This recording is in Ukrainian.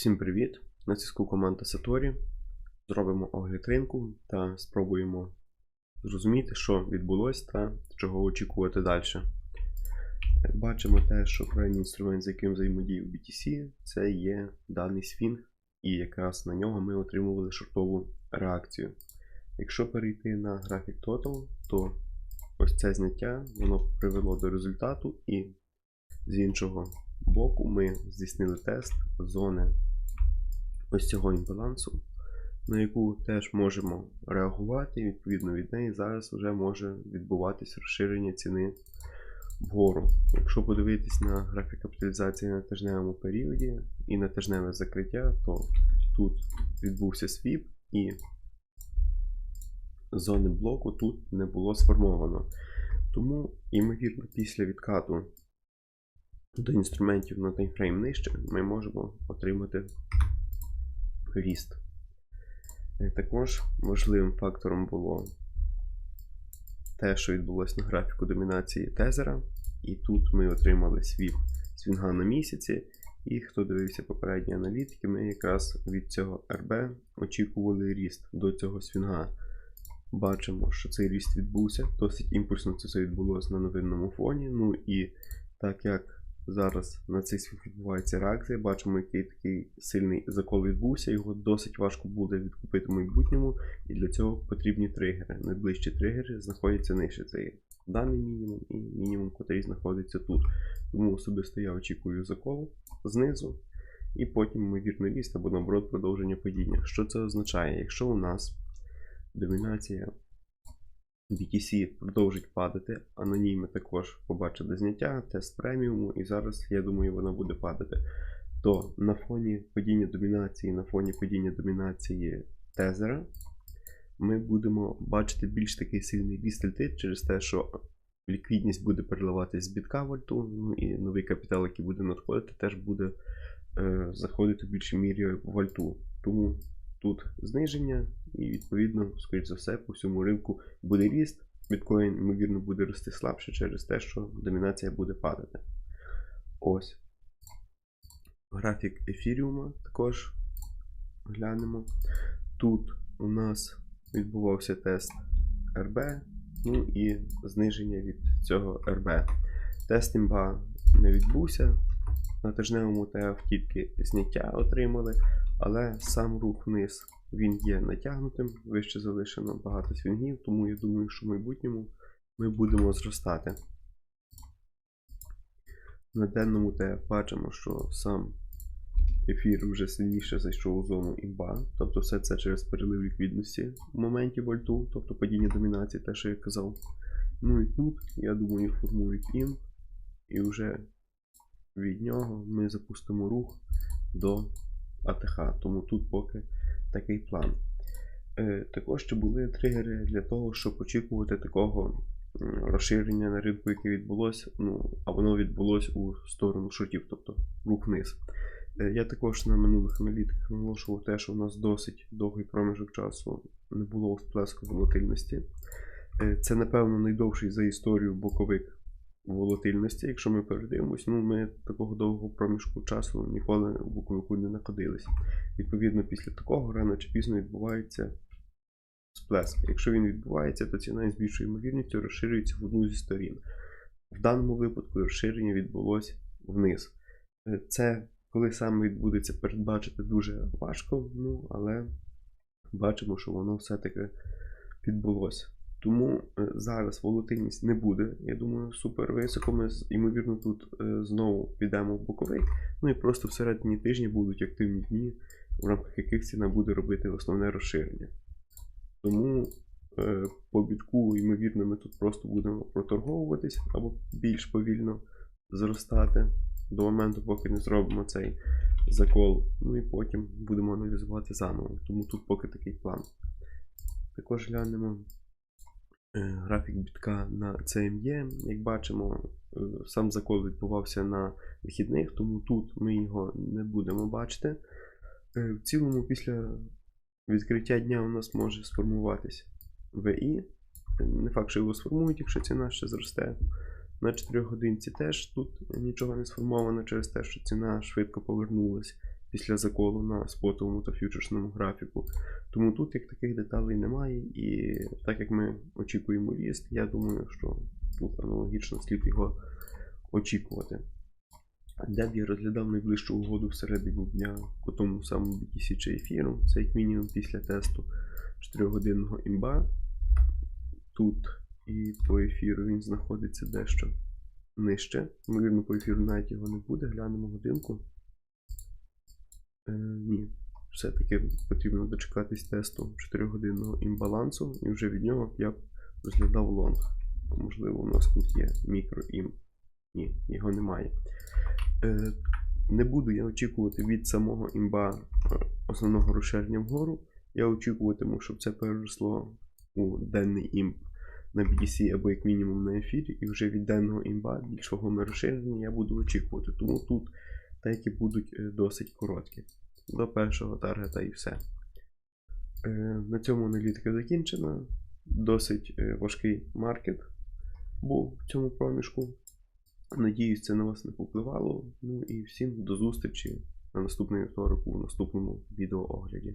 Всім привіт! На зв'язку команда Satori. Зробимо огляд ринку та спробуємо зрозуміти, що відбулося та чого очікувати далі. Бачимо те, що крайній інструмент, з яким взаємодіяв BTC, це є даний свінг, і якраз на нього ми отримували шортову реакцію. Якщо перейти на графік Total, то ось це зняття воно привело до результату, і з іншого боку ми здійснили тест зони ось цього імбалансу, на яку теж можемо реагувати, і відповідно від неї зараз вже може відбуватись розширення ціни вгору. Якщо подивитись на графік капіталізації на тижневому періоді і на тижневе закриття, то тут відбувся свіп і зони блоку тут не було сформовано. Тому, ймовірно, після відкату до інструментів на таймфрейм нижче ми можемо отримати ріст. Також важливим фактором було те, що відбулося на графіку домінації тезера. І тут ми отримали свіп свінга на місяці. І хто дивився попередні аналітики, ми якраз від цього РБ очікували ріст до цього свінга. Бачимо, що цей ріст відбувся. Досить імпульсно це все відбулося на новинному фоні. Ну і так як зараз на світ відбувається реакція, бачимо, який такий сильний закол відбувся, його досить важко буде відкупити в майбутньому, і для цього потрібні тригери. Найближчі тригери знаходяться нижче. Це є даний мінімум і мінімум, який знаходиться тут. Тому особисто я очікую закол знизу, і потім, ймовірно, ріст або наоборот продовження падіння. Що це означає? Якщо у нас домінація BTC продовжить падати, анонімі також побачили зняття, тест преміуму, і зараз, я думаю, вона буде падати. То на фоні падіння домінації, на фоні падіння домінації тезера, ми будемо бачити більш такий сильний ріст через те, що ліквідність буде переливатись з бітка в альту, ну і новий капітал, який буде надходити, теж буде е, заходити в більшій мірі в альту. Тому тут зниження, і відповідно, скоріш за все, по всьому ринку буде ріст. Біткоін, ймовірно, буде рости слабше через те, що домінація буде падати. Ось. Графік ефіріума також глянемо. Тут у нас відбувався тест РБ, ну і зниження від цього РБ. Тест імба не відбувся. На тижневому ТФ тільки зняття отримали, але сам рух вниз він є натягнутим, вище залишено багато свінгів, тому я думаю, що в майбутньому ми будемо зростати. На денному ТФ бачимо, що сам ефір вже сильніше зайшов у зону імба, тобто все це через перелив ліквідності в моменті вольту, тобто падіння домінації, те, що я казав. Ну і тут, я думаю, формують імп, і вже від нього ми запустимо рух до АТХ. Тому тут поки такий план. Е, також ще були тригери для того, щоб очікувати такого розширення на ринку, яке відбулося, ну, а воно відбулося у сторону шортів, тобто рух вниз. Е, я також на минулих аналітиках наголошував те, що у нас досить довгий проміжок часу не було всплеску волатильності. Е, це, напевно, найдовший за історію боковик волатильності. Якщо ми передивимось, ну ми такого довгого проміжку часу ніколи в боковику не знаходилися. Відповідно, після такого рано чи пізно відбувається сплеск. Якщо він відбувається, то ціна з більшою ймовірністю розширюється в одну зі сторін. В даному випадку розширення відбулося вниз. Е, це коли саме відбудеться передбачити дуже важко, ну, але бачимо, що воно все-таки відбулося. Тому е, зараз волатильність не буде. Я думаю, супер високо. Ми, ймовірно, тут е, знову підемо в боковий. Ну і просто всередині тижня будуть активні дні, в рамках яких ціна буде робити основне розширення. Тому е, по бітку, ймовірно, ми тут просто будемо проторговуватись або більш повільно зростати до моменту, поки не зробимо цей закол. Ну і потім будемо аналізувати заново. Тому тут поки такий план. Також глянемо. Графік бітка на CME. Як бачимо, е, сам закол відбувався на вихідних, тому тут ми його не будемо бачити. Е, в цілому, після відкриття дня у нас може сформуватись VI. Не факт, що його сформують, якщо ціна ще зросте. На 4 годинці теж тут нічого не сформовано через те, що ціна швидко повернулася. Після заколу на спотовому та фьючерсному графіку. Тому тут як таких деталей немає, і так як ми очікуємо ріст, я думаю, що тут аналогічно слід його очікувати. Де б я розглядав найближчу угоду всередині дня по тому самому BTC чи ефіру, це як мінімум після тесту 4-годинного імба. Тут і по ефіру він знаходиться дещо нижче. Ймовірно, по ефіру навіть його не буде. Глянемо годинку. Е, ні. Все-таки потрібно дочекатись тесту 4-годинного імбалансу, і вже від нього я б розглядав лонг. Можливо, у нас тут є мікроім. Ні, його немає. Е, не буду я очікувати від самого імба е, основного розширення вгору. Я очікуватиму, щоб це переросло у денний імп на BTC або як мінімум на ефірі, і вже від денного імба більш вагоме розширення я буду очікувати. Тому тут деякі будуть е, досить короткі. До першого таргета і все. Е, На цьому аналітика закінчена. Досить е, важкий маркет був в цьому проміжку. Надіюсь, це на вас не попливало. Ну і всім до зустрічі на наступний вівторок у наступному відеоогляді.